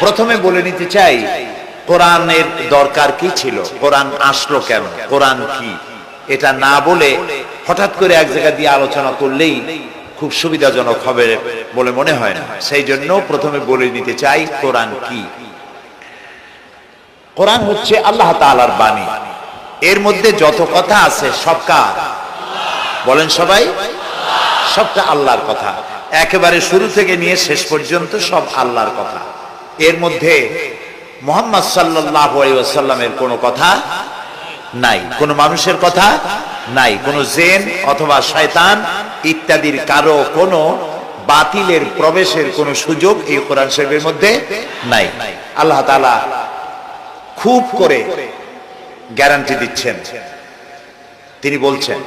প্রথমে বলে নিতে চাই, কোরআনের দরকার কি ছিল? কোরআন আসলো কেন? কোরআন কি? এটা না বলে হঠাৎ করে এক জায়গা দিয়ে আলোচনা করলেই খুব সুবিধাজনক হবে বলে মনে হয় না। সেই জন্য প্রথমে বলে নিতে চাই, কোরআন কি? কোরআন হচ্ছে আল্লাহ তাআলার বাণী। এর মধ্যে যত কথা আছে সব কার? বলেন সবাই। সবটা আল্লাহর কথা। একেবারে শুরু থেকে নিয়ে শেষ পর্যন্ত সব আল্লাহর কথা। এর মধ্যে মোহাম্মদ সাল্লাহ সাল্লামের কোনো কথা নাই, কোনো মানুষের কথা নাই, কোনো জেন অথবা শয়তান ইত্যাদির কারও কোনো বাতিলের প্রবেশের কোনো সুযোগ এই কোরআন শরীফের মধ্যে নাই। আল্লাহ তালা খুব করে গ্যারান্টি দিচ্ছেন। তিনি বলছেন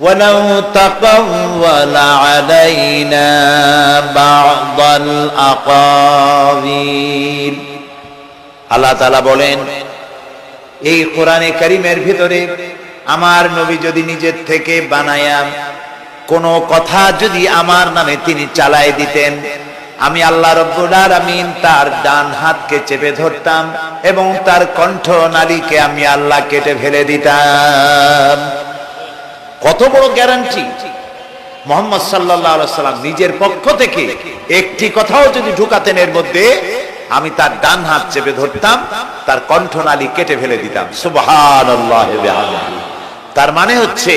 ولو تقول علينا بعض الأقاويل আল্লাহ তাআলা বলেন এই কোরআনে কারিমের ভিতরে আমার নবী যদি নিজের থেকে বানায়া কোনো কথা যদি আমার নামে তিনি চালায় দিতেন আমি আল্লাহ রব্বুল আলামিন তার ডান হাতকে চেপে ধরতাম এবং তার কণ্ঠ নালীকে আমি আল্লাহ কেটে ফেলে দিতাম কত বড় গ্যারান্টি মোহাম্মদ সাল্লাহ সাল্লাম নিজের পক্ষ থেকে একটি কথাও যদি ঢুকাতেন এর মধ্যে, আমি তার ডান হাত চেপে ধরতাম, তার কণ্ঠনালী কেটে ফেলে দিতাম। তার মানে হচ্ছে,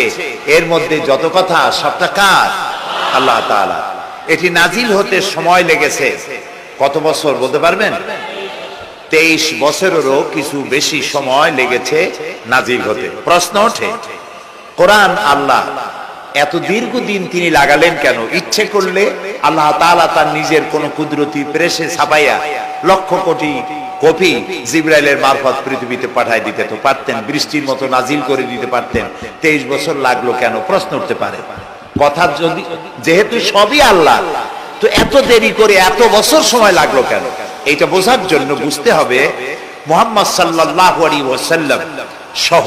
এর মধ্যে যত কথা, সবটা কার? আল্লাহ এটি নাজিল হতে সময় লেগেছে। কত বছর বলতে পারবেন? তেইশ বছরেরও কিছু বেশি সময় লেগেছে নাজিল হতে। প্রশ্ন ওঠে কোরআন, আল্লাহ। এত দীর্ঘদিন তিনি লাগালেন কেন? ইচ্ছে করলে আল্লাহ তাআলা তার নিজের কোন কুদরতি প্রেসে ছাপাইয়া লক্ষ কোটি কপি জিব্রাইলের মারফত পৃথিবীতে পাঠায় দিতে তো পারতেন, বৃষ্টির মতো নাজিল করে দিতে পারতেন। তেইশ বছর লাগল কেন? প্রশ্ন উঠতে পারে। কথা যদি যেহেতু সবই আল্লাহ, তো এত দেরি করে এত বছর সময় লাগল কেন? এটা বোঝার জন্য বুঝতে হবে, মোহাম্মদ সাল্লাহ আলী ওয়াসাল্লাম সহ।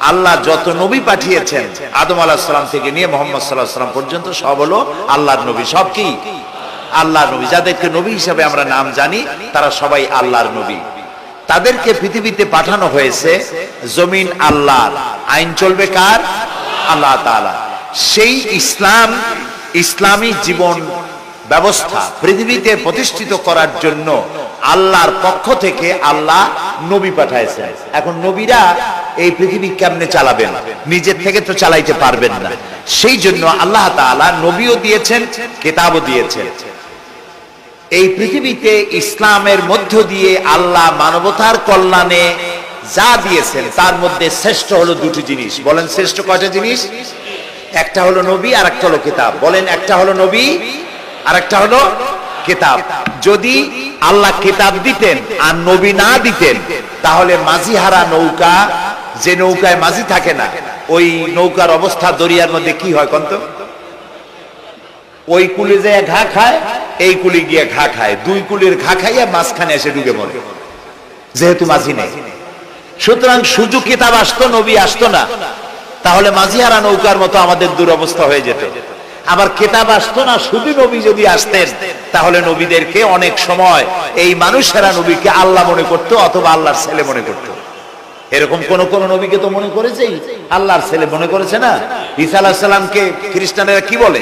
আল্লাহ যত নবী পাঠিয়েছেন, আদম আলাহ সালাম থেকে নিয়ে মোহাম্মদ সাল্লাহ সাল্লাম পর্যন্ত সব হলো আল্লাহর নবী। সব কি? আল্লাহর নবী। যাদেরকে নবী হিসাবে আমরা নাম জানি, তারা সবাই আল্লাহর নবী। তাদেরকে পৃথিবীতে পাঠানো হয়েছে জমিন আল্লাহর। আইন চলবে কার? আল্লাহ সেই ইসলাম, ইসলামী জীবন ব্যবস্থা পৃথিবীতে প্রতিষ্ঠিত করার জন্য আল্লাহর পক্ষ থেকে আল্লাহ নবী পাঠাইছেন এখন নবীরা এই পৃথিবী কেমনে চালাবেন? নিজের থেকে তো চালাইতে পারবেন না। সেই জন্য আল্লাহ তাআলা নবীও দিয়েছেন, কেতাবও দিয়েছেন। এই পৃথিবীতে ইসলামের মধ্য দিয়ে আল্লাহ মানবতার কল্যাণে যা দিয়েছেন, তার মধ্যে শ্রেষ্ঠ হলো দুটি জিনিস। বলেন শ্রেষ্ঠ কয়টা জিনিস? একটা হলো নবী আর একটা হলো কিতাব। বলেন একটা হলো নবী আর একটা হলো কিতাব। যদি আল্লাহ কিতাব দিতেন আর নবী না দিতেন, তাহলে মাঝি হারা নৌকা, যে নৌকায় মাঝি থাকে না, ওই নৌকার অবস্থা দরিয়ার মধ্যে কি হয় কন্ত? ওই কুলি যে ঘা খায়, এই কুলি গিয়ে ঘা খায়, দুই কুলির ঘা খাইয়া মাঝখানে এসে ঢুকে মরে। যেহেতু মাঝি নেই। সুতরাং সুযোগ কিতাব আসতো, নবী আসতো না, তাহলে মাঝিহারা নৌকার মতো আমাদের দুরবস্থা হয়ে যেত। আবার কেতাব আসতো না শুধু নবী যদি আসতেন তাহলে নবীদেরকে অনেক সময় এই মানুষেরা নবীকে আল্লাহ মনে করতো অথবা আল্লাহর ছেলে মনে করতো এরকম কোন কোন নবীকে তো মনে করেছেই আল্লাহর ছেলে মনে করেছে না ঈসা আলাহ সাল্লামকে খ্রিস্টানেরা কি বলে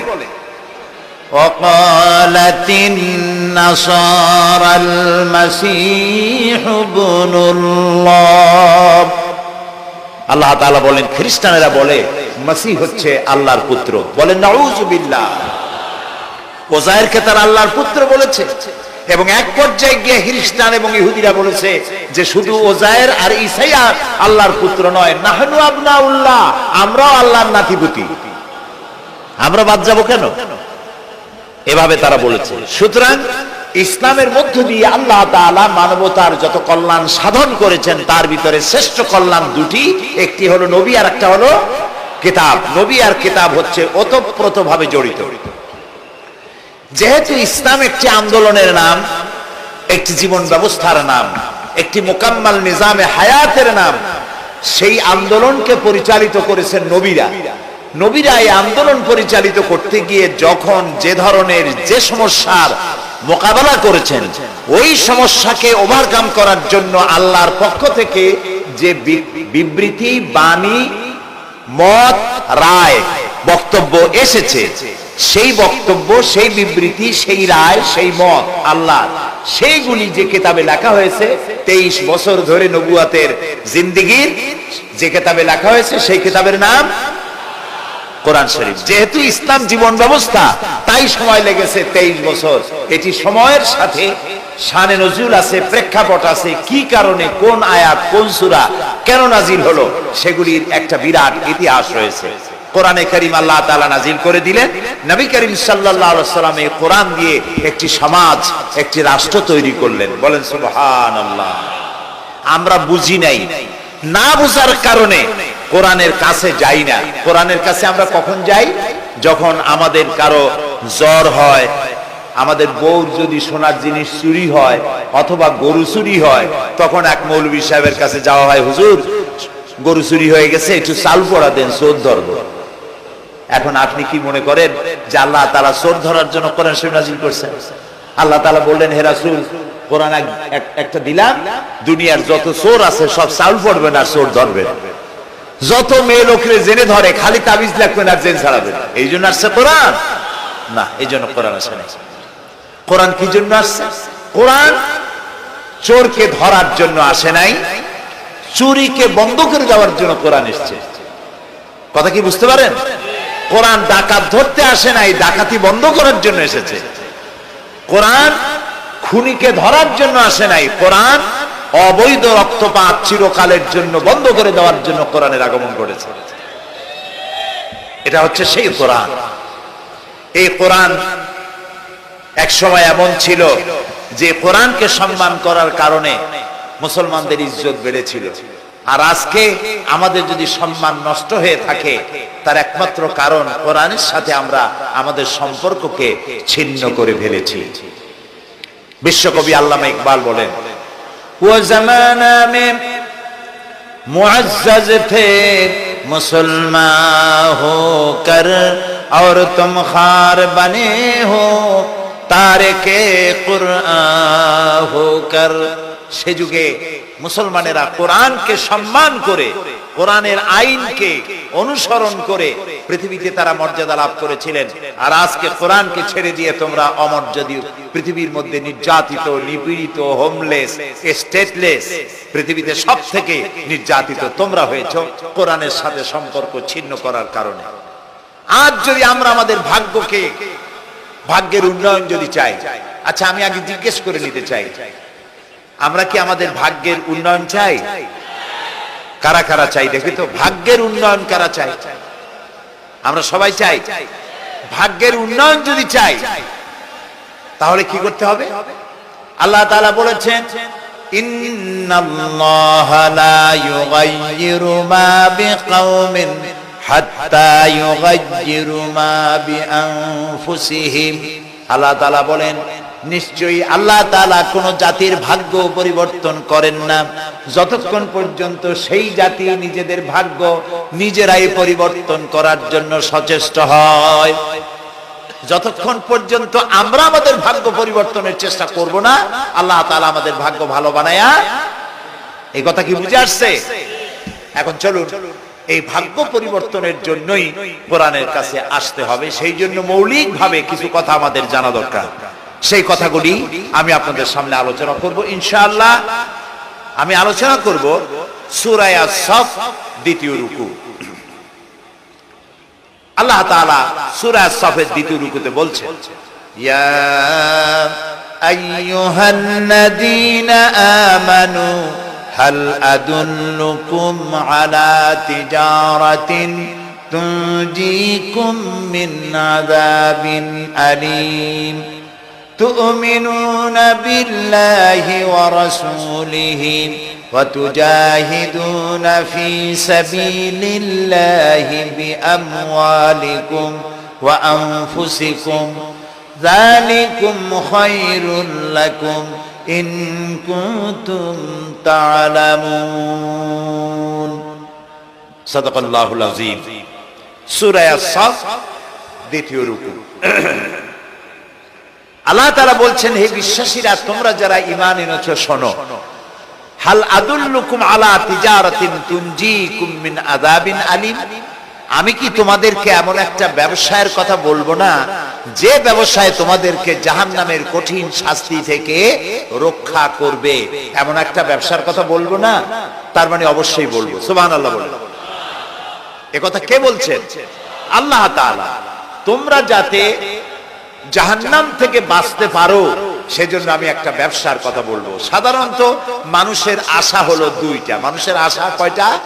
وقالت النصارى المسيح ابن الله আল্লাহ তাআলা বলেন, খ্রিস্টানেরা বলে, মাসিহ হচ্ছে আল্লাহর পুত্র। বলেন নাউজুবিল্লাহ ওজায়েরকে তার আল্লাহর পুত্র বলেছে? এবং এক পর্যায়ে গিয়ে খ্রিস্টান এবং ইহুদিরা বলেছে যে, শুধু ওজায়ের আর ইসাইয়া আল্লাহর পুত্র নয়, নাহনু আবনাউল্লাহ, আমরাও আল্লাহর নাতিপুতি। আমরা বাদ যাব কেন? এভাবে তারা বলেছে। সুতরাং ইসলামের মধ্য দিয়ে আল্লাহ তাআলা মানবতার যত কল্যাণ সাধন করেছেন, তার ভিতরে শ্রেষ্ঠ কল্যাণ দুটি। একটি হলো নবী আর একটা হলো কিতাব। নবী আর কিতাব হচ্ছে ওতপ্রোত ভাবে জড়িত। যেহেতু ইসলাম একটি আন্দোলনের নাম, একটি জীবন ব্যবস্থার নাম, একটি মোকাম্মাল নিজামে হায়াতের নাম, সেই আন্দোলনকে পরিচালিত করেছেন নবীরা। নবীরা এই আন্দোলন পরিচালিত করতে গিয়ে যখন যে ধরনের যে সমস্যার মোকাবেলা করেছেন। ওই সমস্যাকে ওভারকাম করার জন্য আল্লাহর পক্ষ থেকে যে বিবৃতি, বাণী, মত, রায়, বক্তব্য এসেছে, সেই বক্তব্য, সেই বিবৃতি, সেই রায়, সেই মত আল্লাহ সেইগুলি যে কেতাবে লেখা হয়েছে, তেইশ বছর ধরে নবুয়াতের জিন্দিগির যে কেতাবে লেখা হয়েছে, সেই কিতাবের নাম কোরআন শরীফ। যেহেতু ইসলাম জীবন ব্যবস্থা, তাই সময় লেগেছে তেইশ বছর। এটি সময়ের সাথে শানে নজরুল আছে, প্রেক্ষাপট আছে, কি কারণে, কোন আয়াত, কোন সুরা, কেন নাজিল হলো, সেগুলির একটা বিরাট ইতিহাস রয়েছে। কোরআনে করিম আল্লাহ তাআলা নাজিল করে দিলেন, নবী করিম আলাইহি সাল্লাম এই কোরআন দিয়ে একটি সমাজ, একটি রাষ্ট্র তৈরি করলেন। বলেন, সুবহানাল্লাহ। আমরা বুঝি নাই। না বুঝার কারণে কোরআনের কাছে যাই না। কোরআনের কাছে আমরা কখন যাই? যখন আমাদের কারও জ্বর হয়, আমাদের বউর যদি সোনার জিনিস চুরি হয় অথবা গরু চুরি হয়, তখন এক মৌলবী সাহেবের কাছে যাওয়া হয়, হুজুর, গরু চুরি হয়ে গেছে, একটু চাল পড়া দেন, চোর ধরবো। এখন আপনি কি মনে করেন যে আল্লাহ তালা চোর ধরার জন্য কোরআন শরীফ নাজিল করছেন? আল্লাহ তালা বললেন, হে রাসূল, কোরআন এক- এক- একটা দিলাম, দুনিয়ার যত চোর আছে সব চাউল পড়বে না চোর ধরবে। যত মেয়ে লোকরে জেনে ধরে, খালি তাবিজ লাগবে না জেন ছাড়াবে। এই জন্য আসছে কোরআন? না, এই জন্য কোরআন আসে নাই। কোরআন কি জন্য আসছে? কোরআন চোরকে ধরার জন্য আসে নাই, চুরিকে বন্ধ করে দেওয়ার জন্য কোরআন এসছে। কথা কি বুঝতে পারেন? কোরআন ডাকাত ধরতে আসে নাই, ডাকাতি বন্ধ করার জন্য এসেছে। কোরআন খুনিকে ধরার জন্য আসে নাই, কোরআন অবৈধ রক্তপাত চিরকালের জন্য বন্ধ করে দেওয়ার জন্য কোরআনের আগমন করেছে এটা হচ্ছে সেই কোরআন। এই কোরআন এক সময় এমন ছিল যে কোরআনকে সম্মান করার কারণে মুসলমানদের ইজ্জত বেড়েছিল। আর আজকে আমাদের যদি সম্মান নষ্ট হয়ে থাকে, তার একমাত্র কারণ কোরআনের সাথে আমরা আমাদের সম্পর্ককে ছিন্ন করে ফেলেছি। বিশ্বকবি আল্লামা ইকবাল বলেন वो जमाना में मुआज थे मुसलमान हो कर और तुम खार बने हो तारे के कुर होकर से जुगे মুসলমানেরা কোরআনকে সম্মান করে, কোরআনের আইনকে অনুসরণ করে পৃথিবীতে তারা মর্যাদা লাভ করেছিলেন। আর আজকে কোরআনকে ছেড়ে দিয়ে তোমরা অমর্যাদী পৃথিবীর মধ্যে নির্যাতিত, নিপীড়িত হোমলেস স্টেটলেস পৃথিবীতে সব থেকে নির্যাতিত তোমরা হয়েছ, কোরআনের সাথে সম্পর্ক ছিন্ন করার কারণে। আজ যদি আমরা আমাদের ভাগ্যকে, ভাগ্যের উন্নয়ন যদি চাই আচ্ছা আমি আগে জিজ্ঞেস করে নিতে চাই আমরা কি আমাদের ভাগ্যের উন্নয়ন চাই? কারা কারা চাই? দেখি তো, ভাগ্যের উন্নয়ন কারা চাই? আমরা সবাই চাই। ভাগ্যের উন্নয়ন যদি চাই, তাহলে কি করতে হবে? আল্লাহ তাআলা বলেছেন আল্লাহ বলেন নিশ্চয়ই আল্লাহ তালা কোনো জাতির ভাগ্য পরিবর্তন করেন না। যতক্ষণ পর্যন্ত সেই জাতি নিজেদের ভাগ্য নিজেরাই পরিবর্তন করার জন্য সচেষ্ট হয়, যতক্ষণ পর্যন্ত আমরা আমাদের ভাগ্য পরিবর্তনের চেষ্টা করব না, আল্লাহ তালা আমাদের ভাগ্য ভালো বানায়া এই কথা কি বুঝে আসছে? এখন চলুন, এই ভাগ্য পরিবর্তনের জন্যই কোরআনের কাছে আসতে হবে। সেই জন্য মৌলিক ভাবে কিছু কথা আমাদের জানা দরকার। সেই কথাগুলি আমি আপনাদের সামনে আলোচনা করব, ইনশাআল্লাহ। আমি আলোচনা করব সূরায়া সফ দ্বিতীয় রুকু। আল্লাহ তাআলা সূরা সফের দ্বিতীয় রুকুতে বলছেন, ইয়া আইয়ুহান্নাযীনা আমানু, হাল আদুল্লুকুম আলা তিজারাতিন তুনজিকুম মিন আযাবিন আলীম। تؤمنون بالله ورسوله وتجاهدون في سبيل الله بأموالكم وأنفسكم ذلكم خير لكم إن كنتم تعلمون صدق الله العظيم سورة الصف দ্বিতীয় রুকু আল্লাহ তারা বলছেন, হে বিশ্বাসীরা, তোমরা যারা ইমান এনেছ, শোনো। হাল আদুল্লুকুম আলা আলিম। আমি কি তোমাদেরকে এমন একটা ব্যবসায়ের কথা বলব না, যে ব্যবসায় তোমাদেরকে জাহান্নামের কঠিন শাস্তি থেকে রক্ষা করবে? এমন একটা ব্যবসার কথা বলব না, তার মানে অবশ্যই বলব। সুবহানাল্লাহ বলব এ কথা কে বলছেন আল্লাহ তাআলা। তোমরা যাতে জাহান্নাম থেকে বাঁচতে পারো, সেজন্য আমি একটা ব্যবসার কথা বলব। সাধারণত মানুষের আশা হলো দুইটা। মানুষের আশা কয়টা?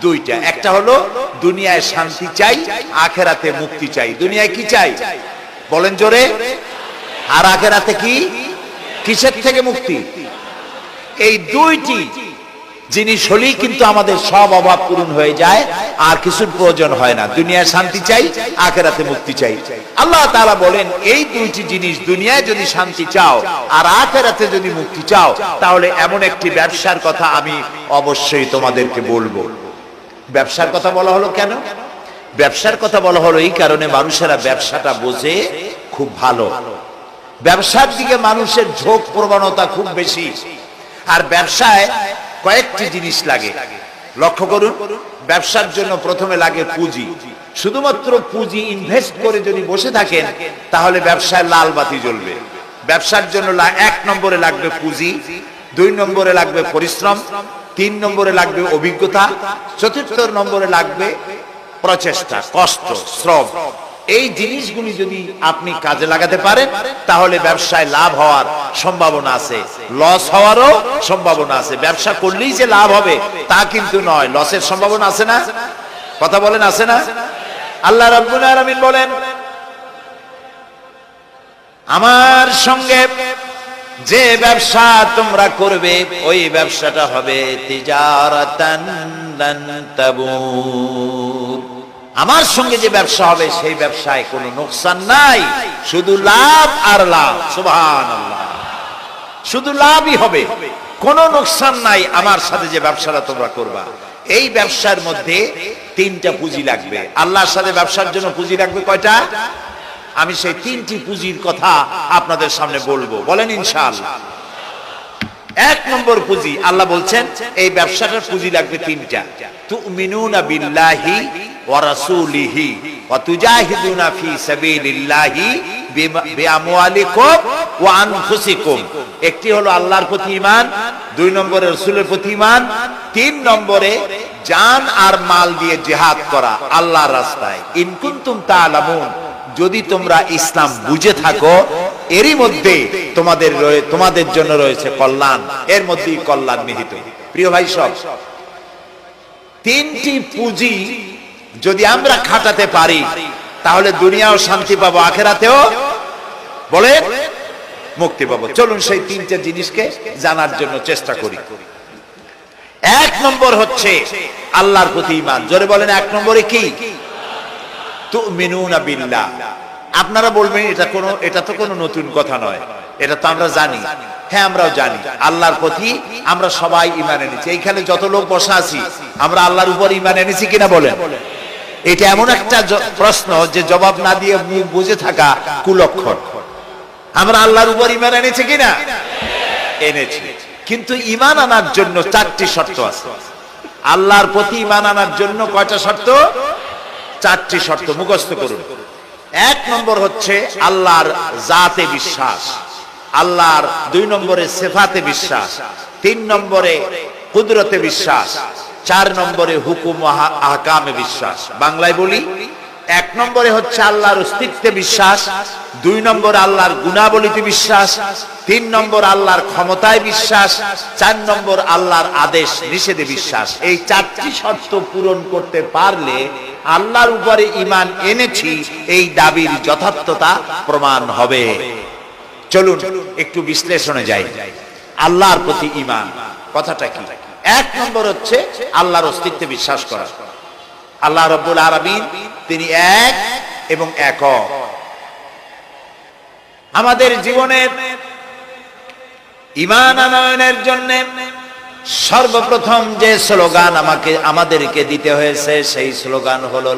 দুইটা। একটা হলো দুনিয়ায় শান্তি চাই, আখেরাতে মুক্তি চাই। দুনিয়ায় কি চাই? বলেন জোরে। আর আখেরাতে কি? কিসের থেকে মুক্তি? এই দুইটি জিনিস হলেই কিন্তু আমাদের সব অভাব পূরণ হয়ে যায়। আর কিছুর প্রয়োজন হয় না। দুনিয়ায় শান্তি চাই, আখেরাতে মুক্তি চাই। আল্লাহ তাআলা বলেন, এই দুইটি জিনিস দুনিয়ায় যদি শান্তি চাও আর আখেরাতে যদি মুক্তি চাও, তাহলে এমন একটি ব্যবসার কথা আমি অবশ্যই তোমাদেরকে বলব। ব্যবসার কথা বলা হলো কেন? ব্যবসার কথা বলা হলো এই কারণে মানুষেরা ব্যবসাটা বোঝে খুব ভালো। ব্যবসার দিকে মানুষের ঝোঁক প্রবণতা খুব বেশি। আর ব্যবসায় কয়েকটি জিনিস লাগে। লক্ষ্য করুন। ব্যবসার জন্য প্রথমে লাগে পুঁজি। শুধুমাত্র পুঁজি ইনভেস্ট করে যদি বসে থাকেন, তাহলে ব্যবসায় লাল বাতি জ্বলবে। ব্যবসার জন্য এক নম্বরে লাগবে পুঁজি, দুই নম্বরে লাগবে পরিশ্রম, তিন নম্বরে লাগবে অভিজ্ঞতা, চতুর্থ নম্বরে লাগবে প্রচেষ্টা, কষ্ট, শ্রম। এই জিনিসগুলি যদি আপনি কাজে লাগাতে পারেন, তাহলে ব্যবসায় লাভ হওয়ার সম্ভাবনা আছে। লস হওয়ারও সম্ভাবনা আছে। ব্যবসা করলেই যে লাভ হবে, তা কিন্তু নয়। লসের সম্ভাবনা আছে না? কথা বলেন, আছে না? আল্লাহ রাব্বুল বলেন, আমার সঙ্গে যে ব্যবসা তোমরা করবে, ওই ব্যবসাটা হবে তিজারাতান লান আমার সঙ্গে যে ব্যবসা হবে, সেই ব্যবসায় কোনো নোকসান নাই। শুধু লাভ আর লাভ, সুবহানাল্লাহ। শুধু লাভই হবে। কোনো নোকসান নাই আমার সাথে যে ব্যবসাটা তোমরা করবা। এই ব্যবসার মধ্যে তিনটা পুঁজি লাগবে। আল্লাহর সাথে ব্যবসার জন্য পুঁজি লাগবে কয়টা? আমি সেই তিনটি পুঁজির কথা আপনাদের সামনে বলব। বলেন ইনশাআল্লাহ। এক নম্বর পুঁজি, আল্লাহ বলছেন, এই ব্যবসাটার পুঁজি লাগবে তিনটা। তুমিনুনা বিল্লাহি ওয়া রাসূলিহি ওয়া তুজাহিদুনা ফি সাবিলিল্লাহি বিআমওয়ালিকুম ওয়া আনফুসিকুম। একটি হলো আল্লাহর প্রতি ঈমান, দুই নম্বরে রাসূলের প্রতি ঈমান, তিন নম্বরে জান আর মাল দিয়ে জিহাদ করা আল্লাহর রাস্তায়। ইন কুনতুম তাআলামুন, যদি তোমরা ইসলাম বুঝে থাকো এরই মধ্যে তোমাদের তোমাদের জন্য রয়েছে কল্যাণ। এর মধ্যেই কল্যাণ নিহিত। প্রিয় ভাই সব, তিনটি পুঁজি যদি আমরা খাটাতে পারি, তাহলে দুনিয়াও শান্তি পাবো, আখেরাতেও? বলে মুক্তি পাবো। চলুন সেই তিনটে জিনিসকে জানার জন্য চেষ্টা করি। এক নম্বর হচ্ছে আল্লাহর প্রতি ইমান জোরে বলেন, এক নম্বরে কি? তুমিনুনা বিল্লাহ। আপনারা বলবেন, এটা কোনো, এটা তো কোনো নতুন কথা নয়। এটা তো আমরা জানি। হ্যাঁ আমরাও জানি। আল্লাহর প্রতি আমরা সবাই ইমান এনেছি। এইখানে যত লোক বসা আছি, আমরা আল্লাহর উপর ইমান এনেছি কিনা বলেন? এটা এমন একটা প্রশ্ন যে জবাব না দিয়ে মুখ বুঝে থাকা কুলক্ষণ। আমরা আল্লাহর উপর ইমান এনেছি কিনা? এনেছি। কিন্তু ইমান আনার জন্য চারটি শর্ত আছে। আল্লাহর প্রতি ইমান আনার জন্য কয়টা শর্ত? চারটি শর্ত। মুখস্থ করুন। এক নম্বর হচ্ছে আল্লাহর জাতে বিশ্বাস, আল্লাহর দুই নম্বরে সেফাতে বিশ্বাস, তিন নম্বরে কুদরতে বিশ্বাস, চার নম্বরে হুকুম আহকামে বিশ্বাস। বাংলায় বলি এক নম্বরে হচ্ছে আল্লাহর অস্তিত্বে বিশ্বাস, দুই নম্বর আল্লাহর গুণাবলীতে বিশ্বাস, তিন নম্বর আল্লাহর ক্ষমতায় বিশ্বাস, চার নম্বর আল্লাহর আদেশ নিষেধে বিশ্বাস। এই চারটি শর্ত পূরণ করতে পারলে আল্লাহর উপরে ইমান এনেছি, এই দাবির যথার্থতা প্রমাণ হবে। চলুন একটু বিশ্লেষণে যাই। আল্লাহর প্রতি ইমান কথাটা কি? এক নম্বর হচ্ছে আল্লাহর অস্তিত্বে বিশ্বাস করা। আল্লাহ রব্বুল আলামিন তিনি এক এবং একক। আমাদের জীবনের ইমান আনয়নের জন্য সর্বপ্রথম যে স্লোগান আমাকে, আমাদেরকে দিতে হয়েছে, সেই স্লোগান হলো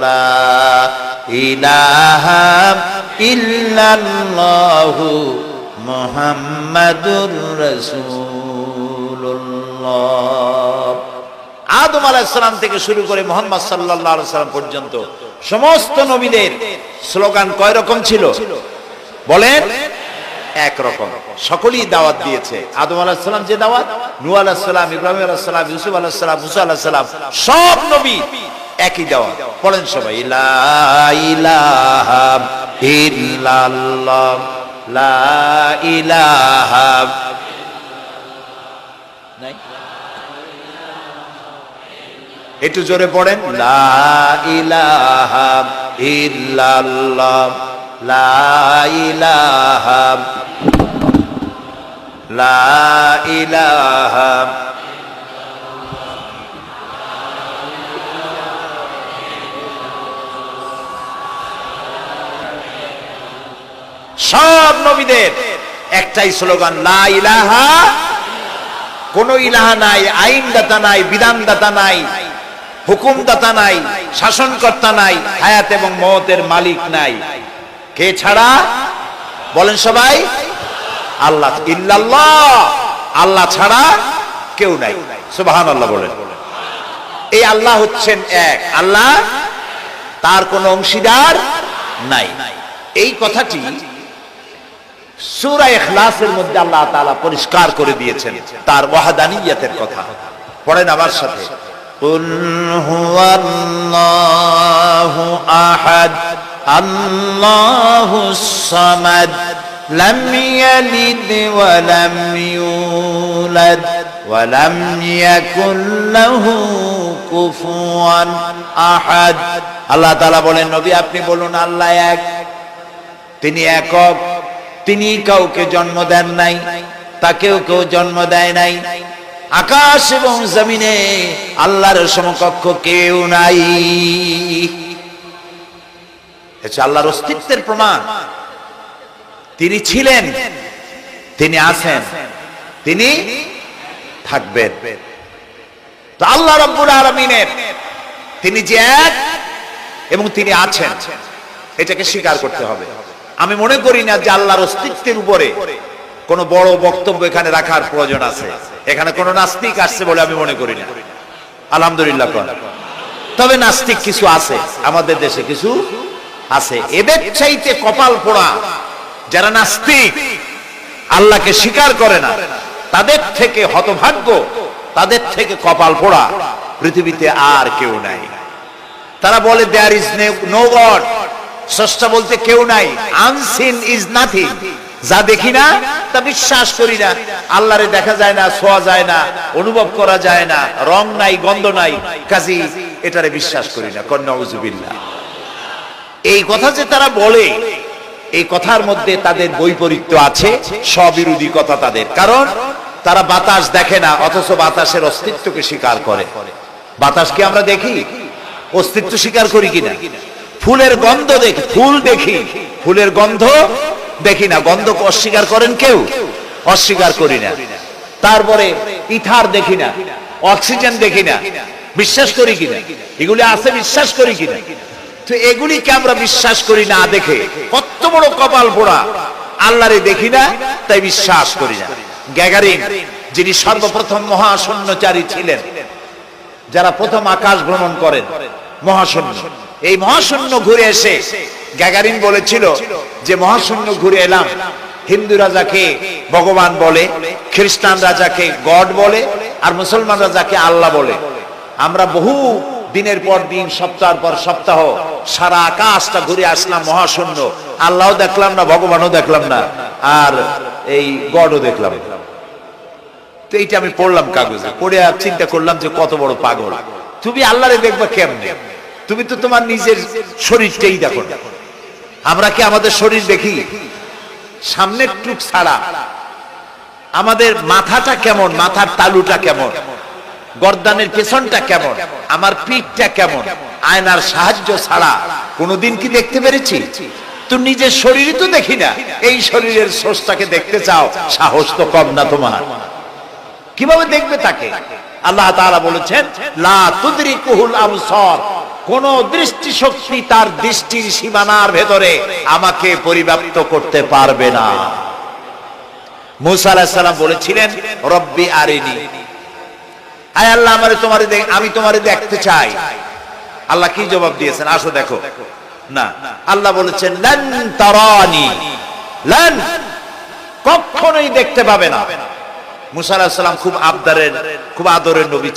ইল্লাল্লাহু মুহাম্মাদুর রাসূলুল্লাহ। আদম আলাইসালাম থেকে শুরু করে মোহাম্মদ সাল্লাহ সাল্লাম পর্যন্ত সমস্ত নবীদের স্লোগান কয় রকম ছিল? বলেন একরকম সকলেই দাওয়াত দিয়েছে। আদম আলাহিসাল্লাম যে দাওয়াত নু আলাহিসাল্লাম ইব্রাহিম আলাহিসাল্লাম ইউসুফ আলাহিসাল্লাম মুসা আলাহিসাল্লাম সব নবী একই দাওয়াত। পড়েন সবাই ইলাহা ইল্লাল্লাহ, লা একটু জোরে পড়েন। সব নবীদের একটাই স্লোগান, লা ইলাহা। কোন ইলাহা নাই, আইনদাতা নাই, বিধানদাতা নাই। হুকুমদাতা নাই, শাসনকর্তা নাই, হায়াত এবং মতের মালিক নাই। কে ছাড়া? বলেন সবাই। আল্লাহ ইল্লাল্লাহ। আল্লাহ ছাড়া কেউ নাই। সুবহান আল্লাহ বলেন। এই আল্লাহ হচ্ছেন এক। আল্লাহ তার কোন অংশীদার নাই। এই কথাটি সূরা ইখলাসের মধ্যে আল্লাহ তাআলা পরিষ্কার করে দিয়েছেন। তার ওয়াহদানিয়তের কথা। পড়েন আমার সাথে। قل هو الله أحد الله الصمد لم يلد ولم يولد ولم يكن له كفوا أحد আল্লাহ তাআলা বলেন নবী আপনি বলুন আল্লাহ এক তিনি একক তিনি কাউকে জন্ম দেন নাই তাকেও কেউ জন্ম দেয় নাই আকাশ এবং জমিনে আল্লাহর সমকক্ষ কেউ নাই। হচ্ছে আল্লাহর অস্তিত্বের প্রমাণ। তিনি ছিলেন, তিনি আছেন, তিনি থাকবেন। তো আল্লাহ রব্বুল আলমিনের তিনি যে এক এবং তিনি আছেন, এটাকে স্বীকার করতে হবে। আমি মনে করি না যে আল্লাহর অস্তিত্বের উপরে কোন বড় বক্তব্য এখানে রাখার প্রয়োজন আছে। এখানে কোন নাস্তিক আসছে বলে আমি মনে করি না। আলহামদুলিল্লাহ কর। তবে নাস্তিক কিছু আছে, আমাদের দেশে কিছু আছে। এদের চাইতে কপাল পোড়া যারা নাস্তিক, আল্লাহকে স্বীকার করে না, তাদের থেকে হতভাগ্য, তাদের থেকে কপাল পোড়া পৃথিবীতে আর কেউ নাই। তারা বলে দেয়ার ইজ নো গড স্রষ্টা বলতে, কেউ নাই। আনসিন ইজ নাথিং যা দেখি না, তা বিশ্বাস করি না। আল্লাহরে দেখা যায় না, ছোঁয়া যায় না, অনুভব করা যায় না, রং নাই, গন্ধ নাই। কাজী, এটারে বিশ্বাস করি না কন্যা এই কথা যে তারা বলে, এই কথার মধ্যে তাদের বৈপরীত্য আছে, স্ববিরোধী কথা তাদের। কারণ, তারা বাতাস দেখে না, অথচ বাতাসের অস্তিত্বকে স্বীকার করে। বাতাসকে আমরা দেখি? অস্তিত্ব স্বীকার করি কিনা? ফুলের গন্ধ দেখি, ফুল দেখি। ফুলের গন্ধ দেখি না গন্ধ অস্বীকার করেন কেউ? অস্বীকার করি না। তারপরে ইথার দেখি না, অক্সিজেন দেখি না, বিশ্বাস করি কিনা এগুলি আছে, বিশ্বাস করি কিনা তো এগুলিকে আমরা বিশ্বাস করি না দেখে, কত বড় কপাল পোড়া। আল্লাহরে দেখি না, তাই বিশ্বাস করি না। গ্যাগারিন, যিনি সর্বপ্রথম মহাশূন্যচারী ছিলেন, যারা প্রথম আকাশ ভ্রমণ করেন, মহাশূন্য। এই মহাশূন্য ঘুরে এসে গ্যাগারিন বলেছিল যে মহাশূন্য ঘুরে এলাম। হিন্দু রাজাকে ভগবান বলে, খ্রিস্টান রাজাকে গড বলে, আর মুসলমান রাজাকে আল্লাহ বলে। আমরা বহু দিনের পর দিন, সপ্তাহের পর সপ্তাহ সারা আকাশটা ঘুরে আসলাম মহাশূন্য। আল্লাহও দেখলাম না, ভগবানও দেখলাম না, আর এই গডও দেখলাম। তো এইটা আমি পড়লাম কাগজে, পড়ে আর চিন্তা করলাম যে কত বড় পাগল। তুমি আল্লাহরে দেখবা কেমনে? তুমি তো তোমার নিজের শরীরটাই দেখো না। আমরা কি আমাদের শরীর দেখি? সামনের টুক ছাড়া। আমাদের মাথাটা কেমন? মাথার তালুটা কেমন? গর্দানের পেছনটা কেমন? আমার পিঠটা কেমন? আয়নার সাহায্য ছাড়া। কোনোদিন কি দেখতে পেরেছি? তো নিজের শরীরই তো দেখি না। এই শরীরের সোর্সটাকে দেখতে চাও, সাহস তো কম না তোমার। কীভাবে দেখবে তাকে? আল্লাহ তাআলা বলেছেন, লা তুদরিকুহুল আবসার কোন দৃষ্টি শক্তি তার দৃষ্টির সীমানার ভেতরে আমাকে পরিব্যাপ্ত করতে পারবে না। মুসা আলাহিসাল্লাম বলেছিলেন, রব্বি আরিনি। আয় আল্লাহ, আমারে তোমারে আমি তোমারে দেখতে চাই। আল্লাহ কি জবাব দিয়েছেন? আসো দেখো। না, আল্লাহ বলেছেন, লান তারানি। লান কখনোই দেখতে পাবে না। মুসা আলাহিসাল্লাম খুব আবদারের, খুব আদরের নবী